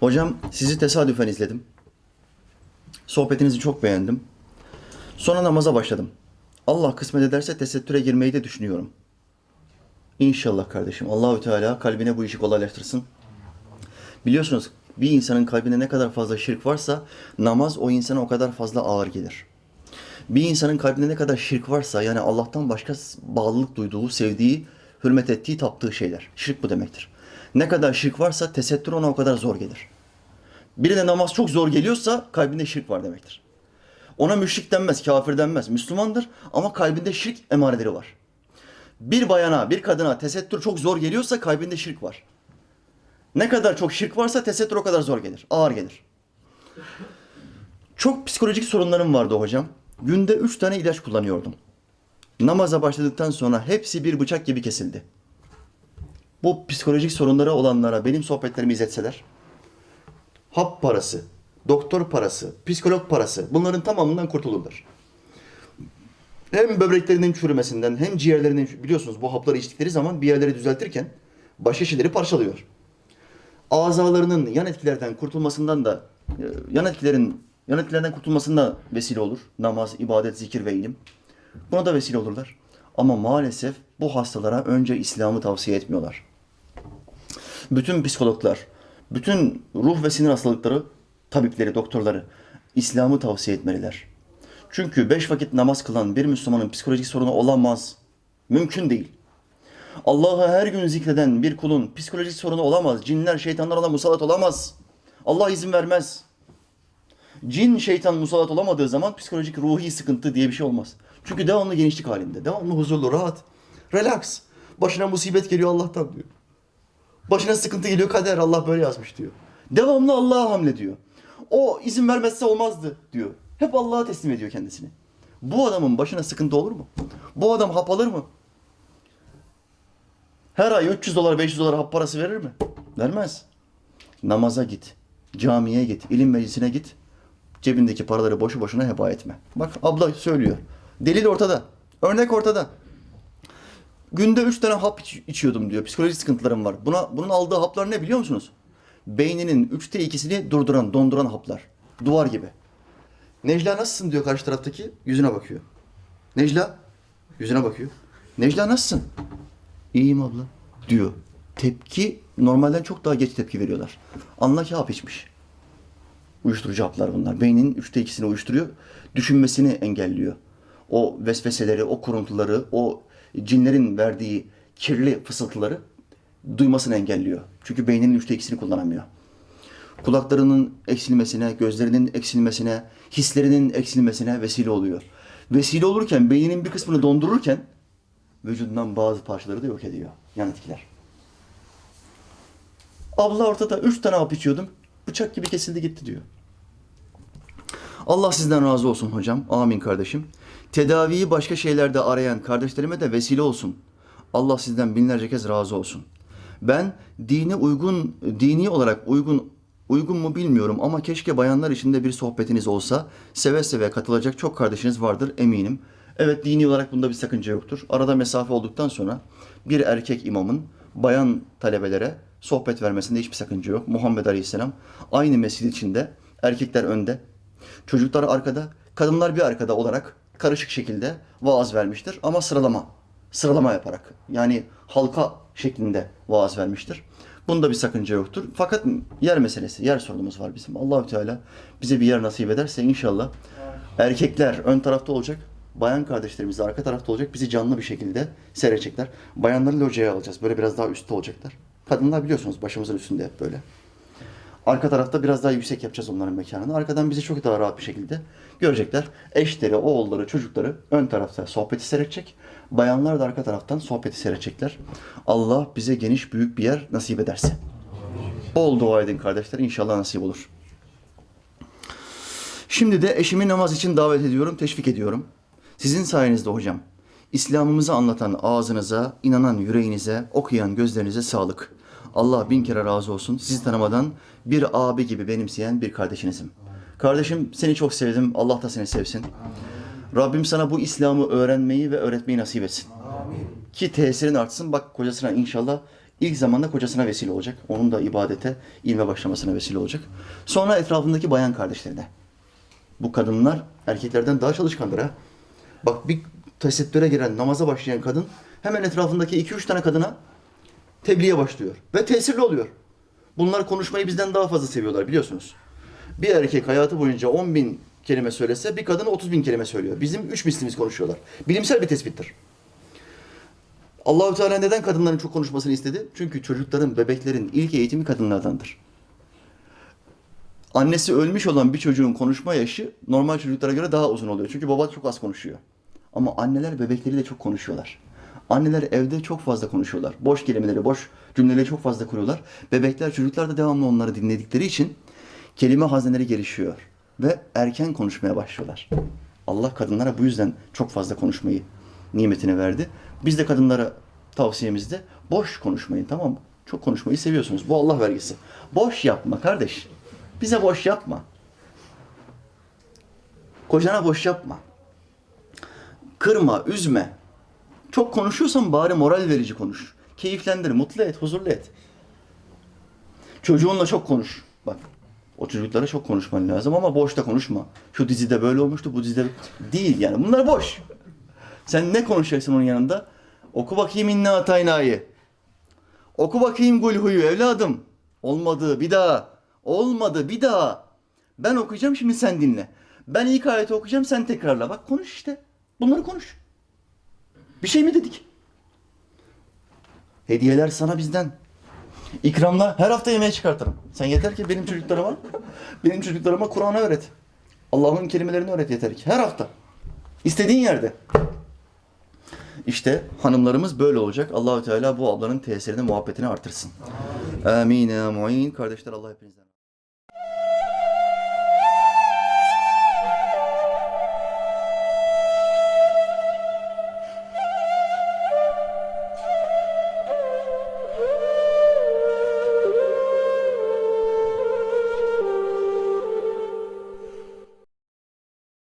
Hocam sizi tesadüfen izledim. Sohbetinizi çok beğendim. Sonra namaza başladım. Allah kısmet ederse tesettüre girmeyi de düşünüyorum. İnşallah kardeşim. Allahü Teala kalbine bu işi kolaylaştırsın. Biliyorsunuz bir insanın kalbine ne kadar fazla şirk varsa namaz o insana o kadar fazla ağır gelir. Bir insanın kalbinde ne kadar şirk varsa yani Allah'tan başka bağlılık duyduğu, sevdiği, hürmet ettiği, taptığı şeyler. Şirk bu demektir. Ne kadar şirk varsa tesettür ona o kadar zor gelir. Birine namaz çok zor geliyorsa kalbinde şirk var demektir. Ona müşrik denmez, kafir denmez. Müslümandır ama kalbinde şirk emareleri var. Bir bayana, bir kadına tesettür çok zor geliyorsa kalbinde şirk var. Ne kadar çok şirk varsa tesettür o kadar zor gelir, ağır gelir. Çok psikolojik sorunlarım vardı hocam. Günde üç tane ilaç kullanıyordum. Namaza başladıktan sonra hepsi bir bıçak gibi kesildi. Bu psikolojik sorunları olanlara benim sohbetlerimi izletseler, hap parası, doktor parası, psikolog parası bunların tamamından kurtulurlar. Hem böbreklerinin çürümesinden hem ciğerlerinin biliyorsunuz bu hapları içtikleri zaman bir yerleri düzeltirken baş şişeleri parçalıyor. Azalarının yan etkilerden kurtulmasından da e, yan etkilerin yan etkilerden kurtulmasına vesile olur. Namaz, ibadet, zikir ve ilim. Buna da vesile olurlar. Ama maalesef bu hastalara önce İslam'ı tavsiye etmiyorlar. Bütün psikologlar, bütün ruh ve sinir hastalıkları tabipleri, doktorları İslam'ı tavsiye etmeliler. Çünkü beş vakit namaz kılan bir Müslümanın psikolojik sorunu olamaz. Mümkün değil. Allah'ı her gün zikreden bir kulun psikolojik sorunu olamaz. Cinler, şeytanlar ona musallat olamaz. Allah izin vermez. Cin, şeytan musallat olamadığı zaman psikolojik ruhi sıkıntı diye bir şey olmaz. Çünkü devamlı genişlik halinde. Devamlı huzurlu, rahat. Relax. Başına musibet geliyor Allah'tan diyor. Başına sıkıntı geliyor kader Allah böyle yazmış diyor. Devamlı Allah'a hamlediyor. O izin vermezse olmazdı diyor. Hep Allah'a teslim ediyor kendisini. Bu adamın başına sıkıntı olur mu? Bu adam hap alır mı? Her ay 300 dolar 500 dolar hap parası verir mi? Vermez. Namaza git. Camiye git. ilim meclisine git. Cebindeki paraları boşu boşuna heba etme. Bak abla söylüyor. Delil ortada. Örnek ortada. Günde 3 tane hap iç- içiyordum diyor. Psikolojik sıkıntılarım var. Buna bunun aldığı haplar ne biliyor musunuz? Beyninin üçte ikisini durduran, donduran haplar. Duvar gibi. Necla nasılsın diyor karşı taraftaki. Yüzüne bakıyor. Necla yüzüne bakıyor. Necla nasılsın? İyiyim abla diyor. Tepki normalden çok daha geç tepki veriyorlar. Anla ki hap içmiş. Uyuşturucu haplar bunlar. Beynin üçte ikisini uyuşturuyor. Düşünmesini engelliyor. O vesveseleri, o kuruntuları, o cinlerin verdiği kirli fısıltıları duymasını engelliyor. Çünkü beyninin üçte ikisini kullanamıyor. Kulaklarının eksilmesine, gözlerinin eksilmesine, hislerinin eksilmesine vesile oluyor. Vesile olurken, beyninin bir kısmını dondururken vücudundan bazı parçaları da yok ediyor. Yan etkiler. Abla ortada üç tane hap içiyordum. Bıçak gibi kesildi gitti diyor. Allah sizden razı olsun hocam. Amin kardeşim. Tedaviyi başka şeylerde arayan kardeşlerime de vesile olsun. Allah sizden binlerce kez razı olsun. Ben dine uygun, dini olarak uygun uygun mu bilmiyorum ama keşke bayanlar için de bir sohbetiniz olsa. Seve seve katılacak çok kardeşiniz vardır eminim. Evet dini olarak bunda bir sakınca yoktur. Arada mesafe olduktan sonra bir erkek imamın bayan talebelere sohbet vermesinde hiçbir sakınca yok. Muhammed Aleyhisselam aynı mescid içinde erkekler önde, çocuklar arkada, kadınlar bir arkada olarak karışık şekilde vaaz vermiştir. Ama sıralama, sıralama yaparak yani halka şeklinde vaaz vermiştir. Bunda bir sakınca yoktur. Fakat yer meselesi, yer sorunumuz var bizim. Allahü Teala bize bir yer nasip ederse inşallah erkekler ön tarafta olacak, bayan kardeşlerimiz de arka tarafta olacak. Bizi canlı bir şekilde seyredecekler. Bayanları locaya alacağız. Böyle biraz daha üstte olacaklar. Kadınlar biliyorsunuz başımızın üstünde hep böyle. Arka tarafta biraz daha yüksek yapacağız onların mekanını. Arkadan bizi çok daha rahat bir şekilde görecekler. Eşleri, oğulları, çocukları ön tarafta sohbeti seyredecek. Bayanlar da arka taraftan sohbeti seyredecekler. Allah bize geniş büyük bir yer nasip ederse. Bol dua edin kardeşler. İnşallah nasip olur. Şimdi de eşimi namaz için davet ediyorum, teşvik ediyorum. Sizin sayenizde hocam. İslam'ımızı anlatan ağzınıza, inanan yüreğinize, okuyan gözlerinize sağlık. Allah bin kere razı olsun. Sizi tanımadan bir abi gibi benimseyen bir kardeşinizim. Kardeşim seni çok sevdim. Allah da seni sevsin. Rabbim sana bu İslam'ı öğrenmeyi ve öğretmeyi nasip etsin. Ki tesirin artsın. Bak kocasına inşallah İlk zamanda kocasına vesile olacak. Onun da ibadete, ilme başlamasına vesile olacak. Sonra etrafındaki bayan kardeşlerine. Bu kadınlar erkeklerden daha çalışkandır ha. Bak bir tesettüre giren, namaza başlayan kadın hemen etrafındaki iki üç tane kadına tebliğe başlıyor. Ve tesirli oluyor. Bunlar konuşmayı bizden daha fazla seviyorlar biliyorsunuz. Bir erkek hayatı boyunca 10 bin kelime söylese bir kadın 30 bin kelime söylüyor. Bizim üç mislimiz konuşuyorlar. Bilimsel bir tespittir. Allahü Teala neden kadınların çok konuşmasını istedi? Çünkü çocukların, bebeklerin ilk eğitimi kadınlardandır. Annesi ölmüş olan bir çocuğun konuşma yaşı normal çocuklara göre daha uzun oluyor. Çünkü baba çok az konuşuyor. Ama anneler bebekleri de çok konuşuyorlar. Anneler evde çok fazla konuşuyorlar. Boş kelimeleri, boş cümleleri çok fazla kuruyorlar. Bebekler, çocuklar da devamlı onları dinledikleri için kelime hazineleri gelişiyor. Ve erken konuşmaya başlıyorlar. Allah kadınlara bu yüzden çok fazla konuşmayı nimetine verdi. Biz de kadınlara tavsiyemizde boş konuşmayın tamam mı? Çok konuşmayı seviyorsunuz. Bu Allah vergisi. Boş yapma kardeş. Bize boş yapma. Kocana boş yapma. Kırma, üzme. Çok konuşuyorsan bari moral verici konuş. Keyiflendir, mutlu et, huzurlu et. Çocuğunla çok konuş. Bak o çocuklara çok konuşman lazım ama boşta konuşma. Şu dizide böyle olmuştu, bu dizide değil yani. Bunlar boş. Sen ne konuşacaksın onun yanında? Oku bakayım inna ataynayı. Oku bakayım gulhuyu evladım. Olmadı bir daha. Olmadı bir daha. Ben okuyacağım şimdi sen dinle. Ben ilk ayeti okuyacağım sen tekrarla. Bak konuş işte. Bunları konuş. Bir şey mi dedik? Hediyeler sana bizden. İkramlar her hafta yemeğe çıkartırım. Sen yeter ki benim çocuklarıma benim çocuklarıma Kur'an'ı öğret. Allah'ın kelimelerini öğret yeter ki. Her hafta. İstediğin yerde. İşte hanımlarımız böyle olacak. Allahü Teala bu ablanın tesirini, muhabbetini artırsın. Amin. Amin. Kardeşler Allah hepinizden.